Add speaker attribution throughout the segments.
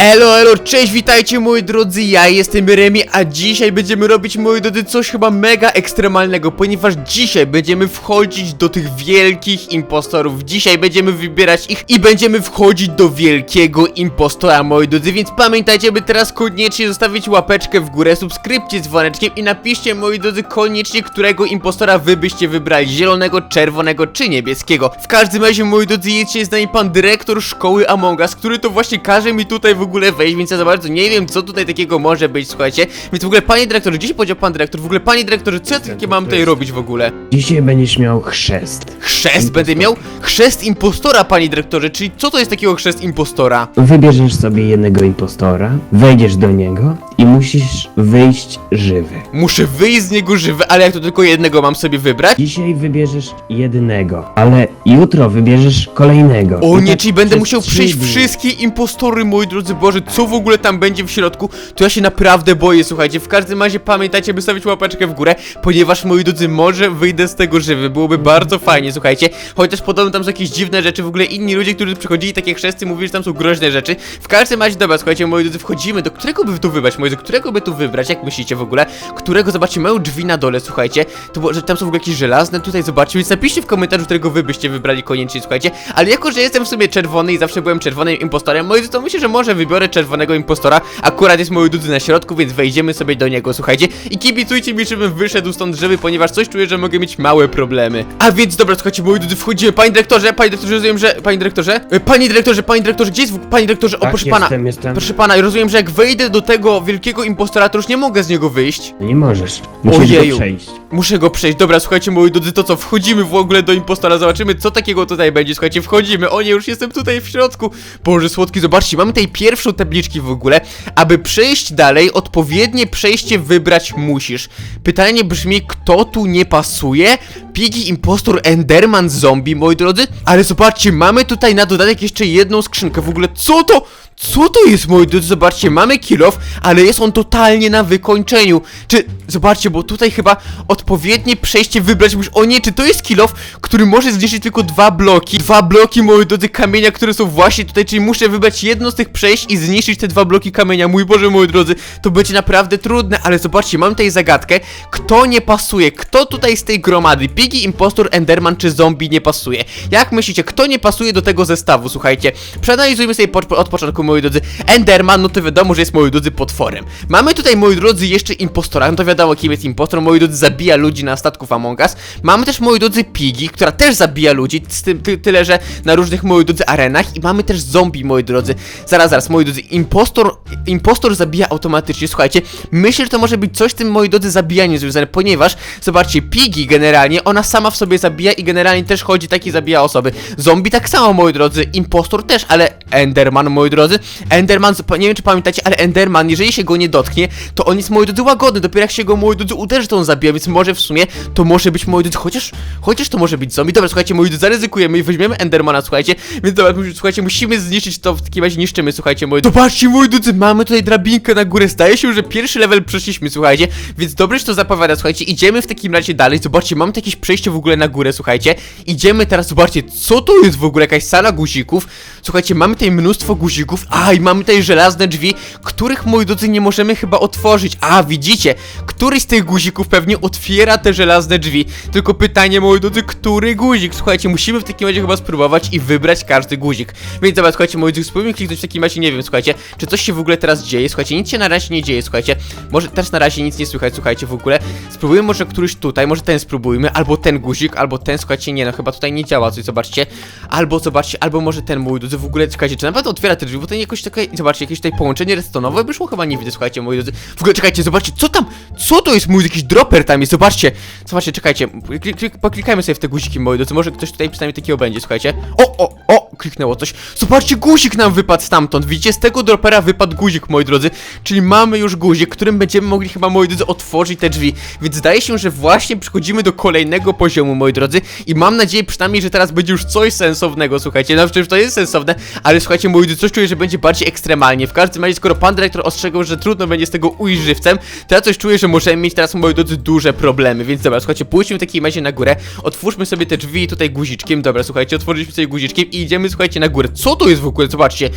Speaker 1: Elo, elo, cześć, witajcie moi drodzy, ja jestem Remi, a dzisiaj będziemy robić, moi drodzy, coś chyba mega ekstremalnego, ponieważ dzisiaj będziemy wchodzić do tych wielkich impostorów, dzisiaj będziemy wybierać ich i będziemy wchodzić do wielkiego impostora, moi drodzy, więc pamiętajcie, by teraz koniecznie zostawić łapeczkę w górę, subskrypcję z dzwoneczkiem i napiszcie, moi drodzy, koniecznie, którego impostora wy byście wybrali, zielonego, czerwonego czy niebieskiego. W każdym razie, moi drodzy, jest z nami pan dyrektor szkoły Among Us, który to właśnie każe mi tutaj w ogóle wejść, więc ja za bardzo nie wiem, co tutaj takiego może być, słuchajcie. Więc w ogóle, panie dyrektorze, gdzie się podział pan dyrektor? W ogóle, panie dyrektorze, co ja takie mam tutaj robić w ogóle?
Speaker 2: Dzisiaj będziesz miał chrzest.
Speaker 1: Chrzest będę miał? Chrzest impostora, panie dyrektorze, czyli co to jest takiego chrzest impostora?
Speaker 2: Wybierzesz sobie jednego impostora, wejdziesz do niego i musisz wyjść żywy.
Speaker 1: Muszę wyjść z niego żywy, ale jak to tylko jednego mam sobie wybrać?
Speaker 2: Dzisiaj wybierzesz jednego, ale jutro wybierzesz kolejnego.
Speaker 1: O
Speaker 2: I
Speaker 1: nie,
Speaker 2: tak
Speaker 1: czyli będę
Speaker 2: przez
Speaker 1: musiał
Speaker 2: trzy
Speaker 1: przejść
Speaker 2: dni.
Speaker 1: wszystkie impostory, moi drodzy Boże, co w ogóle tam będzie w środku, to ja się naprawdę boję, słuchajcie, w każdym razie pamiętajcie, by stawić łapeczkę w górę, ponieważ, moi drodzy, może wyjdę z tego żywy, byłoby bardzo fajnie, słuchajcie, chociaż podobno tam są jakieś dziwne rzeczy, w ogóle inni ludzie, którzy przychodzili takie chrzesty, mówili, że tam są groźne rzeczy, w każdym razie, dobra, słuchajcie, moi drodzy, wchodzimy, do którego by tu wybrać, moi którego by tu wybrać, jak myślicie w ogóle, którego, zobaczcie, mają drzwi na dole, słuchajcie, to było, że tam są w ogóle jakieś żelazne, tutaj zobaczcie, więc napiszcie w komentarzu, którego wy byście wybrali koniecznie, słuchajcie, ale jako, że jestem w sumie czerwony i zawsze byłem czerwonym impostorem, moi to myślę, że może wybiorę czerwonego impostora, akurat jest moi drodzy na środku, więc wejdziemy sobie do niego, słuchajcie, i kibicujcie mi, żebym wyszedł stąd żywy, ponieważ coś czuję, że mogę mieć małe problemy. A więc, dobra, słuchajcie, moi drodzy, wchodzimy, panie dyrektorze, panie dyrektorze, rozumiem, że, panie dyrektorze, E, panie dyrektorze, panie dyrektorze, gdzie jest, panie dyrektorze, o
Speaker 2: Tak,
Speaker 1: proszę pana,
Speaker 2: jestem.
Speaker 1: proszę pana, rozumiem, że jak wejdę do tego wielkiego impostora, to już nie mogę z niego wyjść.
Speaker 2: Nie możesz. Musisz
Speaker 1: Ojeju.
Speaker 2: go przejść.
Speaker 1: Muszę go przejść. Dobra, słuchajcie, moi drodzy, to co? Wchodzimy w ogóle do impostora, zobaczymy, co takiego tutaj będzie. Słuchajcie, wchodzimy. O nie, już jestem tutaj w środku. Boże, słodki, zobaczcie, mamy tutaj pierwszą tabliczki w ogóle. Aby przejść dalej, odpowiednie przejście wybrać musisz. Pytanie brzmi, kto tu nie pasuje? Piggy, impostor, Enderman, zombie, moi drodzy? Ale zobaczcie, mamy tutaj na dodatek jeszcze jedną skrzynkę. W ogóle, co to? Co to jest, moi drodzy? Zobaczcie, mamy kill off, ale jest on totalnie na wykończeniu. Czy, zobaczcie, bo tutaj chyba odpowiednie przejście wybrać musisz. O nie, czy to jest kill off, który może zniszczyć tylko dwa bloki? Dwa bloki, moi drodzy, kamienia, które są właśnie tutaj, czyli muszę wybrać jedno z tych przejść i zniszczyć te dwa bloki kamienia. Mój Boże, moi drodzy, to będzie naprawdę trudne, ale zobaczcie, mam tutaj zagadkę. Kto nie pasuje? Kto tutaj z tej gromady? Piggy, Impostor, Enderman czy Zombie nie pasuje? Jak myślicie, kto nie pasuje do tego zestawu? Słuchajcie, przeanalizujmy sobie od początku, moi drodzy. Enderman, no to wiadomo, że jest, moi drodzy, potworem. Mamy tutaj, moi drodzy, jeszcze impostora, no to wiadomo, kim jest impostor, moi drodzy, zabija ludzi na statku Among Us. Mamy też, moi drodzy, Piggy, która też zabija ludzi, z tym ty, tyle, że na różnych, moi drodzy, arenach. I mamy też zombie, moi drodzy. Zaraz, zaraz, moi drodzy, impostor, impostor zabija automatycznie, słuchajcie. Myślę, że to może być coś z tym, moi drodzy, zabijaniem związane, ponieważ, zobaczcie, Piggy generalnie, ona sama w sobie zabija i generalnie też chodzi taki zabija osoby. Zombie tak samo, moi drodzy, impostor też, ale Enderman, moi drodzy, Enderman, nie wiem czy pamiętacie, ale Enderman, jeżeli się go nie dotknie, to on jest, moi drodzy, łagodny, dopiero jak się go, moi drodzy, uderzy, to on zabija, więc może w sumie to może być, moi drodzy, chociaż, chociaż to może być zombie. Dobra, słuchajcie, moi drodzy, zaryzykujemy i weźmiemy Endermana, słuchajcie, więc dobra, słuchajcie, musimy zniszczyć to, w takim razie niszczymy, słuchajcie, moi Zobaczcie, moi drodzy, mamy tutaj drabinkę na górę, zdaje się, że pierwszy level przeszliśmy, słuchajcie, więc dobrze, że to zapowiada, słuchajcie, idziemy w takim razie dalej, zobaczcie, mamy jakieś przejście w ogóle na górę, słuchajcie, idziemy teraz, zobaczcie, co to jest w ogóle, jakaś sala guzików, słuchajcie, mamy tutaj mnóstwo guzików, a i mamy tutaj żelazne drzwi, których, moi drodzy, nie możemy chyba otworzyć, a widzicie, któryś z tych guzików pewnie otwiera te żelazne drzwi, tylko pytanie, moi drodzy, który guzik, słuchajcie, musimy w takim razie chyba spróbować i wybrać każdy guzik, więc dobra, słuchajcie, moi drodzy, spróbujmy kliknąć w takim razie, nie wiem, słuchajcie, czy coś się w ogóle teraz dzieje, słuchajcie, nic się na razie nie dzieje, słuchajcie, może też na razie nic nie słychać, słuchajcie, w ogóle, spróbujmy może któryś tutaj, może ten spróbujmy, albo ten guzik, albo ten, słuchajcie, nie no, chyba tutaj nie działa coś, zobaczcie, albo zobaczcie, albo może ten mój drodzy, w ogóle, czekajcie, czy naprawdę otwiera te drzwi, bo to nie jakoś takie, zobaczcie, jakieś tutaj połączenie redstone'owe wyszło, chyba nie widzę, słuchajcie, moi drodzy, w ogóle, czekajcie, zobaczcie, co tam, co to jest mój, jakiś dropper tam jest, zobaczcie, zobaczcie, czekajcie, klik, klik, poklikajmy sobie w te guziki, moi drodzy, może ktoś tutaj przynajmniej takiego będzie, słuchajcie, o, o, o, kliknęło coś, zobaczcie, guzik nam wypadł stamtąd, widzicie, z tego dropera wypadł guzik, moi drodzy, czyli mamy już guzik, którym będziemy mogli chyba, moi drodzy, otworzyć te drzwi, więc zdaje się, że właśnie przechodzimy do kolejnego poziomu, moi drodzy, i mam nadzieję przynajmniej, że teraz będzie już coś sensownego, słuchajcie, no przecież to jest sensowne, ale słuchajcie, moi drodzy, coś czuję, że będzie będzie bardziej ekstremalnie. W każdym razie, skoro pan dyrektor ostrzegał, że trudno będzie z tego ujść żywcem, to ja coś czuję, że możemy mieć teraz, moi drodzy, duże problemy. Więc dobra, słuchajcie, pójdźmy w takiej razie na górę, otwórzmy sobie te drzwi tutaj guziczkiem. Dobra, słuchajcie, otworzyliśmy sobie guziczkiem i idziemy, słuchajcie, na górę. Co to jest w ogóle? Zobaczcie.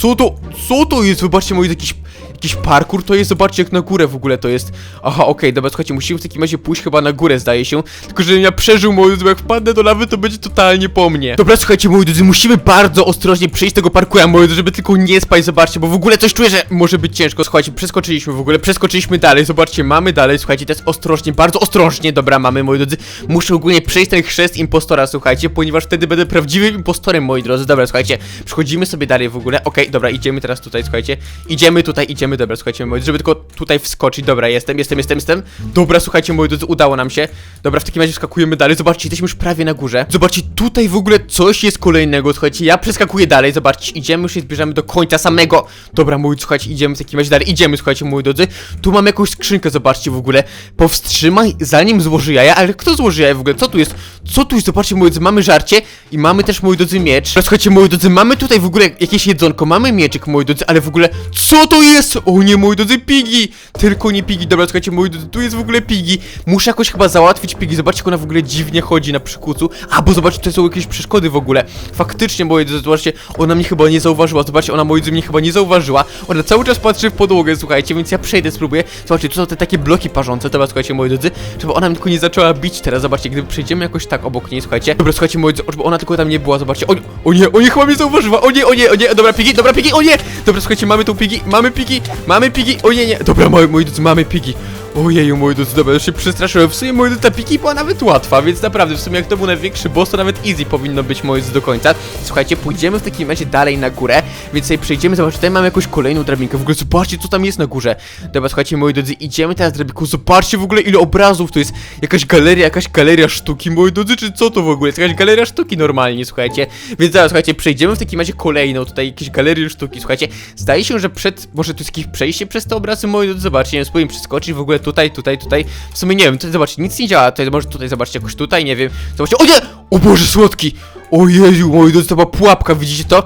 Speaker 1: Co to, co to jest? Zobaczcie, moi jakiś Jakiś parkour to jest, zobaczcie jak na górę w ogóle to jest. Aha, okej, dobra, słuchajcie, musimy w takim razie pójść chyba na górę, zdaje się. Tylko, żebym ja przeżył, moi drodzy, jak wpadnę do lawy, to będzie totalnie po mnie. Dobra, słuchajcie, moi drodzy, musimy bardzo ostrożnie przejść tego parkoura, moi drodzy, żeby tylko nie spać, zobaczcie, bo w ogóle coś czuję, że może być ciężko. Słuchajcie, przeskoczyliśmy w ogóle, przeskoczyliśmy dalej, zobaczcie, mamy dalej, słuchajcie, teraz ostrożnie, bardzo ostrożnie, dobra, mamy, moi drodzy. Muszę ogólnie przejść ten chrzest impostora, słuchajcie, ponieważ wtedy będę prawdziwym impostorem, moi drodzy. Dobra, słuchajcie, przechodzimy sobie dalej w ogóle, okej, dobra, idziemy teraz tutaj, słuchajcie. Idziemy tutaj, idziemy, dobra, słuchajcie, moi drodzy, żeby tylko tutaj wskoczyć, dobra, jestem, jestem, jestem, jestem. Dobra, słuchajcie, moi drodzy, udało nam się. Dobra, w takim razie wskakujemy dalej, zobaczcie, jesteśmy już prawie na górze. Zobaczcie, tutaj w ogóle coś jest kolejnego, słuchajcie, ja przeskakuję dalej, zobaczcie, idziemy, już się zbierzamy do końca samego. Dobra, moi, słuchajcie, idziemy w takim razie dalej, idziemy, słuchajcie, moi drodzy. Tu mamy jakąś skrzynkę, zobaczcie w ogóle. Powstrzymaj, zanim złoży jaja, ale kto złoży jaja w ogóle? Co tu jest? Co tu jest? Zobaczcie, moi drodzy, mamy żarcie i mamy też, moi drodzy, miecz. Słuchajcie, moi drodzy, mamy tutaj w ogóle jakieś jedzonko, mamy mieczyk, moi drodzy, ale w ogóle, co to jest? O nie, moi drodzy, pigi! Tylko nie pigi, dobra, słuchajcie, moi drodzy, tu jest w ogóle pigi. Muszę jakoś chyba załatwić pigi, zobaczcie, jak ona w ogóle dziwnie chodzi na przykucu. A, bo zobaczcie, to są jakieś przeszkody w ogóle. Faktycznie, moi drodzy, zobaczcie, ona mnie chyba nie zauważyła, zobaczcie, ona, moi drodzy, mnie chyba nie zauważyła. Ona cały czas patrzy w podłogę, słuchajcie, więc ja przejdę, spróbuję. Zobaczcie, tu są te takie bloki parzące, dobra, słuchajcie, moi drodzy, żeby ona mnie tylko nie zaczęła bić teraz, zobaczcie, gdyby przejdziemy jakoś tak obok niej, słuchajcie. Dobra, słuchajcie, moi drodzy, ona tylko tam nie była, zobaczcie. O, o nie, o nie, chyba mnie zauważyła, o nie, o nie, o nie, dobra, pigi, dobra, pigi, o nie! Dobra, słuchajcie, mamy pigi, mamy pigi, mamy pigi, o nie, nie, dobra, moi, moi drodzy, mamy pigi. Ojeju, moi drodzy, dobra, już się przestraszyłem. W sumie, moi drodzy, ta piki była nawet łatwa, więc naprawdę, w sumie jak to był największy boss, to nawet easy powinno być, moi do końca. Słuchajcie, pójdziemy w takim razie dalej na górę, więc sobie przejdziemy, zobaczcie, tutaj mamy jakąś kolejną drabinkę. W ogóle zobaczcie, co tam jest na górze. Dobra, słuchajcie, moi drodzy, idziemy teraz drabinką, zobaczcie w ogóle, ile obrazów to jest. Jakaś galeria, jakaś galeria sztuki, moi drodzy, czy co to w ogóle? Jest jakaś galeria sztuki normalnie, słuchajcie. Więc zaraz, słuchajcie, przejdziemy w takim razie kolejną, tutaj jakieś galerie sztuki, słuchajcie. Zdaje się, że przed, może tu jest jakieś przejście przez te obrazy, moi drodzy, zobaczcie, nie wiem, przeskoczyć w ogóle tutaj, tutaj, tutaj. W sumie nie wiem, tutaj zobaczcie, nic nie działa, tutaj może tutaj zobaczcie jakoś tutaj, nie wiem. Zobaczcie, o nie! O Boże, słodki! O Jeju, moi drodzy, to była pułapka, widzicie to?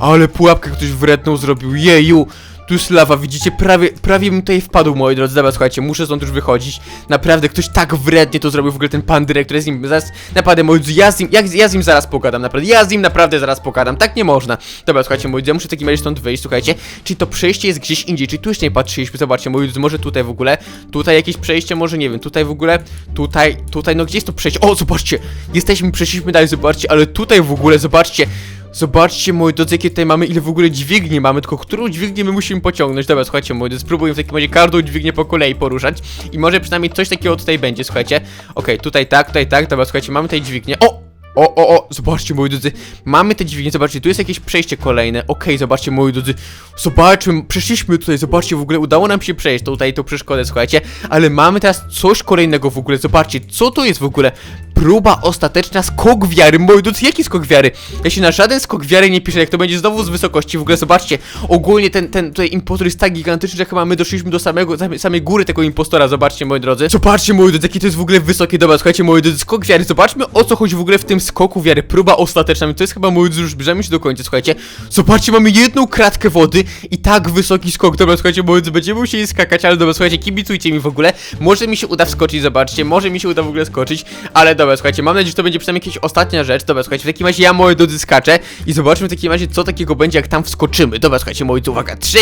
Speaker 1: Ale pułapkę ktoś wredną zrobił, jeju! Tu jest lawa, widzicie, prawie, prawie bym tutaj wpadł, moi drodzy, dobra, słuchajcie, muszę stąd już wychodzić. Naprawdę, ktoś tak wrednie to zrobił, w ogóle ten pan dyrektor, ja z nim zaraz, naprawdę, moi drodzy, ja z nim, ja, ja z nim zaraz pogadam, naprawdę, ja z nim naprawdę zaraz pogadam, tak nie można. Dobra, słuchajcie, moi drodzy, ja muszę w takim razie stąd wyjść, słuchajcie, czyli to przejście jest gdzieś indziej, czyli tu już nie patrzyliśmy, zobaczcie, moi drodzy, może tutaj w ogóle, tutaj jakieś przejście, może nie wiem, tutaj w ogóle, tutaj, tutaj, no gdzie jest to przejście? O, zobaczcie, jesteśmy, przeszliśmy dalej, zobaczcie, ale tutaj w ogóle, zobaczcie, Zobaczcie, moi drodzy, jakie tutaj mamy, ile w ogóle dźwigni mamy, tylko którą dźwignię my musimy pociągnąć. Dobra, słuchajcie, moi drodzy, spróbuję w takim razie każdą dźwignię po kolei poruszać i może przynajmniej coś takiego tutaj będzie, słuchajcie. Okej, tutaj tak, tutaj tak, dobra, słuchajcie, mamy tutaj dźwignię. O! O, o, o, zobaczcie, moi drodzy, mamy te dźwignie, zobaczcie, tu jest jakieś przejście kolejne, okej, zobaczcie, moi drodzy, zobaczmy, przeszliśmy tutaj, zobaczcie, w ogóle udało nam się przejść tutaj tą przeszkodę, słuchajcie, ale mamy teraz coś kolejnego w ogóle, zobaczcie, co to jest w ogóle, próba ostateczna skok wiary, moi drodzy, jaki skok wiary? Ja się na żaden skok wiary nie piszę, jak to będzie znowu z wysokości, w ogóle zobaczcie, ogólnie ten, ten tutaj impostor jest tak gigantyczny, że chyba my doszliśmy do samego, same- samej góry tego impostora, zobaczcie, moi drodzy, zobaczcie, moi drodzy, jakie to jest w ogóle wysokie, dobra, słuchajcie, moi drodzy, skok wiary, zobaczmy, o co chodzi w ogóle w tym skoku wiary, próba ostateczna, to jest chyba, już zbliżamy się do końca, słuchajcie, zobaczcie, mamy jedną kratkę wody i tak wysoki skok, dobra, słuchajcie, drodzy, będziemy musieli skakać, ale dobra, słuchajcie, kibicujcie mi w ogóle, może mi się uda wskoczyć, zobaczcie, może mi się uda w ogóle skoczyć, ale dobra, słuchajcie, mam nadzieję, że to będzie przynajmniej jakaś ostatnia rzecz, dobra, słuchajcie, w takim razie ja, moi drodzy, skaczę i zobaczmy w takim razie, co takiego będzie, jak tam wskoczymy, dobra, słuchajcie, moi uwaga, 3,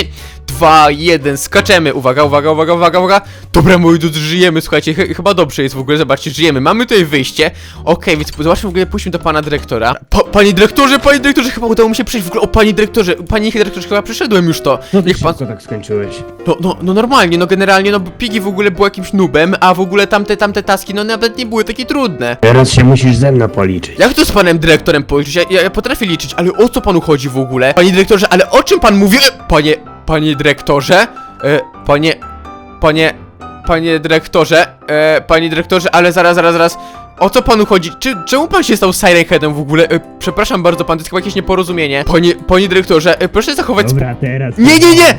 Speaker 1: 2, 1, skaczemy, uwaga, uwaga, uwaga, uwaga, uwaga, dobra, moi drodzy, żyjemy, słuchajcie, ch chyba dobrze jest w ogóle, zobaczcie, żyjemy, mamy tutaj wyjście, okej, więc zobaczmy w ogóle, pójdźmy do pana dyrektora, pa, panie dyrektorze, panie dyrektorze, chyba udało mi się przejść, w ogóle, o, panie dyrektorze, panie dyrektorze, chyba przeszedłem już to,
Speaker 2: No ty
Speaker 1: niech pan...
Speaker 2: szybko tak skończyłeś.
Speaker 1: No, no, no normalnie, no generalnie, no Pigi w ogóle był jakimś nubem, a w ogóle tamte, tamte taski, no nawet nie były takie trudne.
Speaker 2: Teraz się musisz ze mną policzyć.
Speaker 1: Jak to z panem dyrektorem policzyć? Ja, ja, ja potrafię liczyć, ale o co panu chodzi w ogóle? Panie dyrektorze, ale o czym pan mówi? E, Panie, panie dyrektorze? E, panie, panie, panie dyrektorze? E, panie dyrektorze, ale zaraz, zaraz, zaraz. O co panu chodzi? Czy, czemu pan się stał Siren Headem w ogóle? E, przepraszam bardzo, pan, to jest chyba jakieś nieporozumienie. Panie, panie dyrektorze, e, proszę zachować...
Speaker 2: Dobra, teraz...
Speaker 1: Nie, nie, nie!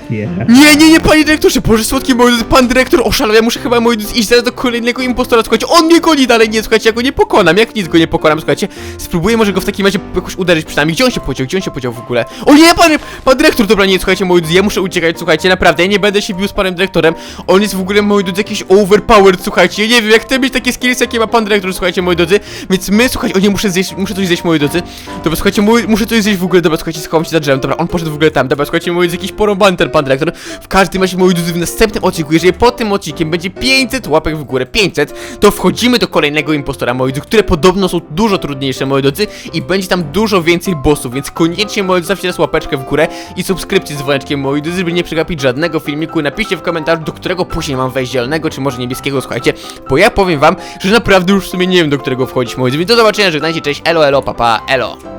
Speaker 1: Nie, nie, nie, panie dyrektorze, Boże, słodki drodzy, pan dyrektor oszalał, ja muszę chyba drodzy iść zaraz do kolejnego impostora, słuchajcie, on mnie goni dalej, nie, słuchajcie, ja go nie pokonam, jak nic go nie pokonam, słuchajcie, spróbuję może go w takim razie jakoś uderzyć przynajmniej, gdzie on się podział, gdzie on się podział w ogóle? O nie, pan, pan dyrektor, dobra, nie, słuchajcie, moi drodzy, ja muszę uciekać, słuchajcie, naprawdę, ja nie będę się bił z panem dyrektorem, on jest w ogóle, moi drodzy, jakiś overpowered, słuchajcie, ja nie wiem, jak chcę mieć takie skills, jakie ma pan dyrektor, słuchajcie, moi drodzy, więc my, słuchajcie, o nie, muszę zjeść, muszę coś zjeść, moi drodzy, dobra, słuchajcie, mój, muszę coś zjeść w ogóle, dobra, słuchajcie, schowam się za drzewem, dobra, on poszedł w ogóle tam, dobra, słuchajcie, moi drodzy, jakiś porąbany ten pan dyrektor, w każdym razie, moi drodzy, w następnym odcinku, jeżeli pod tym odcinkiem będzie 500 łapek w górę, 500, to wchodzimy do kolejnego impostora, moi drodzy, które podobno są dużo trudniejsze, moi drodzy, i będzie tam dużo więcej bossów, więc koniecznie, moi drodzy, zostawcie teraz łapeczkę w górę i subskrypcję z dzwoneczkiem, moi drodzy, żeby nie przegapić żadnego filmiku, napiszcie w komentarzu, do którego później mam wejść zielonego, czy może niebieskiego, słuchajcie, bo ja powiem wam, że naprawdę już w sumie nie wiem, do którego wchodzić, moi drodzy, więc do zobaczenia, żegnajcie, cześć, elo, elo, papa, elo.